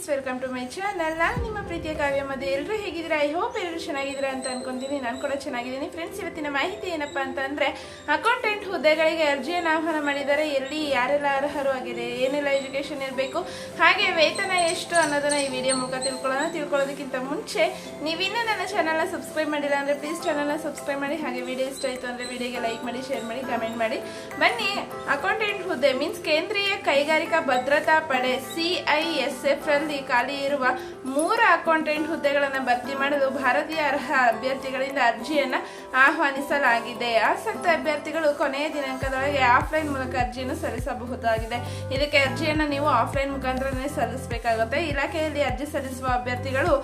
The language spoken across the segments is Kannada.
Friends welcome to my channel ನಾನು ನಿಮ್ಮ ಪ್ರೀತಿಯ ಕಾವ್ಯ ಮಧ್ಯೆ ಎಲ್ಲರೂ ಹೇಗಿದ್ದೀರಾ? ಐ ಹೋಪ್ ಎಲ್ಲರೂ ಚೆನ್ನಾಗಿದ್ದೀರಾ ಅಂತ ಅನ್ಕೊಂತೀನಿ. ನಾನು ಕೂಡ ಚೆನ್ನಾಗಿದ್ದೀನಿ. ಫ್ರೆಂಡ್ಸ್ ಇವತ್ತಿನ ಮಾಹಿತಿ ಏನಪ್ಪ ಅಂತಂದರೆ ಅಕೌಂಟೆಂಟ್ ಹುದ್ದೆಗಳಿಗೆ ಅರ್ಜಿಯನ್ನು ಆಹ್ವಾನ ಮಾಡಿದ್ದಾರೆ ಎಲ್ಲಿ ಯಾರೆಲ್ಲ ಅರ್ಹರು ಆಗಿದೆ ಏನೆಲ್ಲ ಎಜುಕೇಷನ್ ಇರಬೇಕು, ಹಾಗೆ ವೇತನ ಎಷ್ಟು ಅನ್ನೋದನ್ನು ಈ ವಿಡಿಯೋ ಮೂಲಕ ತಿಳ್ಕೊಳ್ಳೋಣ. ತಿಳ್ಕೊಳ್ಳೋದಕ್ಕಿಂತ ಮುಂಚೆ, ನೀವಿನ್ನೂ ನನ್ನ ಚಾನಲ್ನ ಸಬ್ಸ್ಕ್ರೈಬ್ ಮಾಡಿಲ್ಲ ಅಂದರೆ ಪ್ಲೀಸ್ ಚಾನಲ್ನ ಸಬ್ಸ್ಕ್ರೈಬ್ ಮಾಡಿ. ಹಾಗೆ ವಿಡಿಯೋ ಇಷ್ಟ ಆಯಿತು ಅಂದರೆ ವಿಡಿಯೋಗೆ ಲೈಕ್ ಮಾಡಿ ಶೇರ್ ಮಾಡಿ ಕಮೆಂಟ್ ಮಾಡಿ. ಬನ್ನಿ ಅಕೌಂಟೆಂಟ್ ಹುದ್ದೆ ಮೀನ್ಸ್ ಕೇಂದ್ರೀಯ ಕೈಗಾರಿಕಾ ಭದ್ರತಾ ಪಡೆ ಸಿಐಎಸ್ಎಫ್ ರಲ್ಲಿ ಖಾಲಿ ಇರುವ ಮೂರು ಅಕೌಂಟೆಂಟ್ ಹುದ್ದೆಗಳನ್ನು ಭರ್ತಿ ಮಾಡಲು ಭಾರತೀಯ ಅರ್ಹ ಅಭ್ಯರ್ಥಿಗಳಿಂದ ಅರ್ಜಿಯನ್ನು ಆಹ್ವಾನಿಸಲಾಗಿದೆ. ಆಸಕ್ತ ಅಭ್ಯರ್ಥಿಗಳು ಕೊನೆಯ ದಿನಾಂಕದೊಳಗೆ ಆಫ್ಲೈನ್ ಮೂಲಕ ಅರ್ಜಿಯನ್ನು ಸಲ್ಲಿಸಬಹುದಾಗಿದೆ. ಇದಕ್ಕೆ ಅರ್ಜಿಯನ್ನು ನೀವು ಆಫ್ಲೈನ್ ಮುಖಾಂತರನೇ ಸಲ್ಲಿಸಬೇಕಾಗುತ್ತೆ. ಇಲಾಖೆಯಲ್ಲಿ ಅರ್ಜಿ ಸಲ್ಲಿಸುವ ಅಭ್ಯರ್ಥಿಗಳು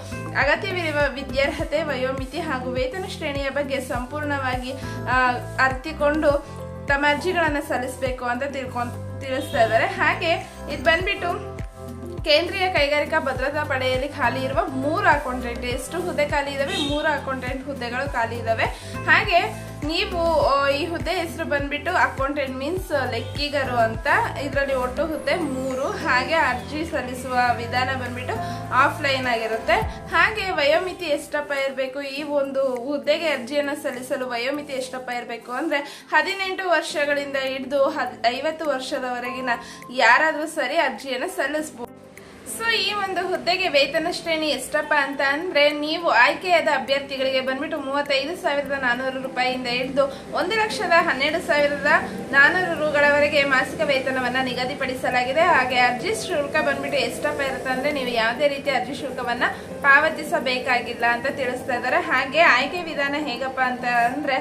ಅಗತ್ಯವಿರುವ ವಿದ್ಯಾರ್ಹತೆ, ವಯೋಮಿತಿ ಹಾಗೂ ವೇತನ ಶ್ರೇಣಿಯ ಬಗ್ಗೆ ಸಂಪೂರ್ಣವಾಗಿ ಅರ್ತಿಕೊಂಡು ತಮ್ಮ ಅರ್ಜಿಗಳನ್ನು ಸಲ್ಲಿಸಬೇಕು ಅಂತ ತಿಳ್ಕೊ, ತಿಳಿಸ್ತಾ ಇದ್ದಾರೆ. ಹಾಗೆ ಇದು ಬಂದ್ಬಿಟ್ಟು ಕೇಂದ್ರೀಯ ಕೈಗಾರಿಕಾ ಭದ್ರತಾ ಪಡೆಯಲ್ಲಿ ಖಾಲಿ ಇರುವ ಮೂರು ಅಕೌಂಟೆಂಟ್, ಎಷ್ಟು ಹುದ್ದೆ ಖಾಲಿ ಇದಾವೆ? ಮೂರು ಅಕೌಂಟೆಂಟ್ ಹುದ್ದೆಗಳು ಖಾಲಿ ಇದಾವೆ. ಹಾಗೆ ನೀವು ಈ ಹುದ್ದೆ ಹೆಸರು ಬಂದ್ಬಿಟ್ಟು ಅಕೌಂಟೆಂಟ್ ಮೀನ್ಸ್ ಲೆಕ್ಕಿಗರು ಅಂತ, ಇದರಲ್ಲಿ ಒಟ್ಟು ಹುದ್ದೆ ಮೂರು. ಹಾಗೆ ಅರ್ಜಿ ಸಲ್ಲಿಸುವ ವಿಧಾನ ಬಂದ್ಬಿಟ್ಟು ಆಫ್ಲೈನ್ ಆಗಿರುತ್ತೆ. ಹಾಗೆ ವಯೋಮಿತಿ ಎಷ್ಟಪ್ಪ ಇರಬೇಕು? ಈ ಒಂದು ಹುದ್ದೆಗೆ ಅರ್ಜಿಯನ್ನು ಸಲ್ಲಿಸಲು ವಯೋಮಿತಿ ಎಷ್ಟಪ್ಪ ಇರಬೇಕು ಅಂದರೆ, ಹದಿನೆಂಟು ವರ್ಷಗಳಿಂದ ಹಿಡಿದು ಹದ್, ಐವತ್ತು ವರ್ಷದವರೆಗಿನ ಯಾರಾದರೂ ಸರಿ ಅರ್ಜಿಯನ್ನು ಸಲ್ಲಿಸಬಹುದು ಸೊ ಈ ಒಂದು ಹುದ್ದೆಗೆ ವೇತನ ಶ್ರೇಣಿ ಎಷ್ಟಪ್ಪ ಅಂತ ಅಂದ್ರೆ ನೀವು ಆಯ್ಕೆಯಾದ ಅಭ್ಯರ್ಥಿಗಳಿಗೆ ಬಂದ್ಬಿಟ್ಟು ಮೂವತ್ತೈದು ಸಾವಿರದ ನಾನೂರು ರೂಪಾಯಿಯಿಂದ ಹಿಡಿದು ಒಂದು ಲಕ್ಷದ ಹನ್ನೆರಡು ಸಾವಿರದ ನಾನೂರು ರೂಗಳವರೆಗೆ ಮಾಸಿಕ ವೇತನವನ್ನ ನಿಗದಿಪಡಿಸಲಾಗಿದೆ. ಹಾಗೆ ಅರ್ಜಿ ಶುಲ್ಕ ಬಂದ್ಬಿಟ್ಟು ಎಷ್ಟಪ್ಪ ಇರುತ್ತೆ ಅಂದ್ರೆ ನೀವು ಯಾವುದೇ ರೀತಿಯ ಅರ್ಜಿ ಶುಲ್ಕವನ್ನ ಪಾವತಿಸಬೇಕಾಗಿಲ್ಲ ಅಂತ ತಿಳಿಸ್ತಾ ಇದ್ದಾರೆ. ಹಾಗೆ ಆಯ್ಕೆ ವಿಧಾನ ಹೇಗಪ್ಪ ಅಂತ ಅಂದ್ರೆ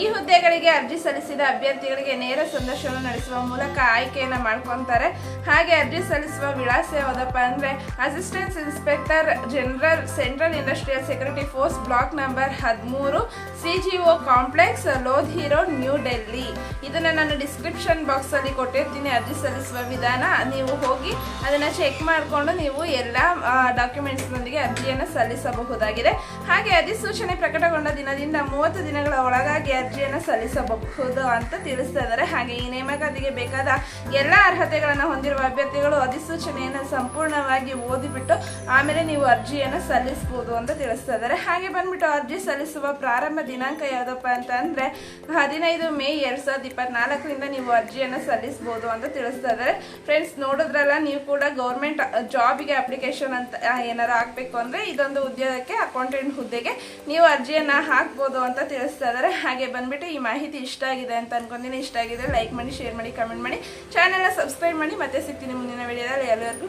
ಈ ಹುದ್ದೆಗಳಿಗೆ ಅರ್ಜಿ ಸಲ್ಲಿಸಿದ ಅಭ್ಯರ್ಥಿಗಳಿಗೆ ನೇರ ಸಂದರ್ಶನ ನಡೆಸುವ ಮೂಲಕ ಆಯ್ಕೆಯನ್ನ ಮಾಡ್ಕೊಂತಾರೆ. ಹಾಗೆ ಅರ್ಜಿ ಸಲ್ಲಿಸುವ ವಿಳಾಸ ಯಾವುದಪ್ಪ ಅಂದ್ರೆ assistance inspector general central industrial security force block number ಹದಿಮೂರು C G O complex Lodhi road New Delhi ಇದನ್ನು ನಾನು ಡಿಸ್ಕ್ರಿಪ್ಷನ್ ಬಾಕ್ಸಲ್ಲಿ ಕೊಟ್ಟಿರ್ತೀನಿ, ಅರ್ಜಿ ಸಲ್ಲಿಸುವ ವಿಧಾನ. ನೀವು ಹೋಗಿ ಅದನ್ನು ಚೆಕ್ ಮಾಡಿಕೊಂಡು ನೀವು ಎಲ್ಲ ಡಾಕ್ಯುಮೆಂಟ್ಸ್ನೊಂದಿಗೆ ಅರ್ಜಿಯನ್ನು ಸಲ್ಲಿಸಬಹುದಾಗಿದೆ. ಹಾಗೆ ಅಧಿಸೂಚನೆ ಪ್ರಕಟಗೊಂಡ ದಿನದಿಂದ ಮೂವತ್ತು ದಿನಗಳ ಒಳಗಾಗಿ ಅರ್ಜಿಯನ್ನು ಸಲ್ಲಿಸಬಹುದು ಅಂತ ತಿಳಿಸ್ತಾ ಇದ್ದಾರೆ. ಹಾಗೆ ಈ ನೇಮಕಾತಿಗೆ ಬೇಕಾದ ಎಲ್ಲ ಅರ್ಹತೆಗಳನ್ನು ಹೊಂದಿರುವ ಅಭ್ಯರ್ಥಿಗಳು ಅಧಿಸೂಚನೆಯನ್ನು ಸಂಪೂರ್ಣವಾಗಿ ಓದಿಬಿಟ್ಟು ಆಮೇಲೆ ನೀವು ಅರ್ಜಿಯನ್ನು ಸಲ್ಲಿಸ್ಬೋದು ಅಂತ ತಿಳಿಸ್ತಾ ಇದ್ದಾರೆ ಹಾಗೆ ಬಂದ್ಬಿಟ್ಟು ಅರ್ಜಿ ಸಲ್ಲಿಸುವ ಪ್ರಾರಂಭ ದಿನಾಂಕ ಯಾವುದಪ್ಪ ಅಂತ ಅಂದರೆ ಹದಿನೈದು ಮೇ ಎರಡು ಸಾವಿರದ ಇಪ್ಪತ್ನಾಲ್ಕರಿಂದ ನೀವು ಅರ್ಜಿಯನ್ನು ಸಲ್ಲಿಸ್ಬೋದು ಅಂತ ತಿಳಿಸ್ತಾ ಇದ್ದಾರೆ ಫ್ರೆಂಡ್ಸ್ ನೋಡಿದ್ರಲ್ಲ, ನೀವು ಕೂಡ ಗೌರ್ಮೆಂಟ್ ಜಾಬಿಗೆ ಅಪ್ಲಿಕೇಶನ್ ಅಂತ ಏನಾರು ಹಾಕ್ಬೇಕು ಅಂದರೆ ಇದೊಂದು ಉದ್ಯೋಗಕ್ಕೆ ಅಕೌಂಟೆಂಟ್ ಹುದ್ದೆಗೆ ನೀವು ಅರ್ಜಿಯನ್ನು ಹಾಕ್ಬೋದು ಅಂತ ತಿಳಿಸ್ತಾ ಇದ್ದಾರೆ ಹಾಗೆ ಬಂದ್ಬಿಟ್ಟು ಈ ಮಾಹಿತಿ ಇಷ್ಟ ಆಗಿದೆ ಅಂತ ಅನ್ಕೊಂತೀನಿ ಇಷ್ಟ ಆಗಿದೆ ಲೈಕ್ ಮಾಡಿ ಶೇರ್ ಮಾಡಿ ಕಮೆಂಟ್ ಮಾಡಿ. ಚಾನೆಲ್ನ ಸಬ್ಸ್ಕ್ರೈಬ್ ಮಾಡಿ. ಮತ್ತೆ ಸಿಗ್ತೀನಿ ಮುಂದಿನ ವಿಡಿಯೋದಲ್ಲಿ ಎಲ್ಲರಿಗೂ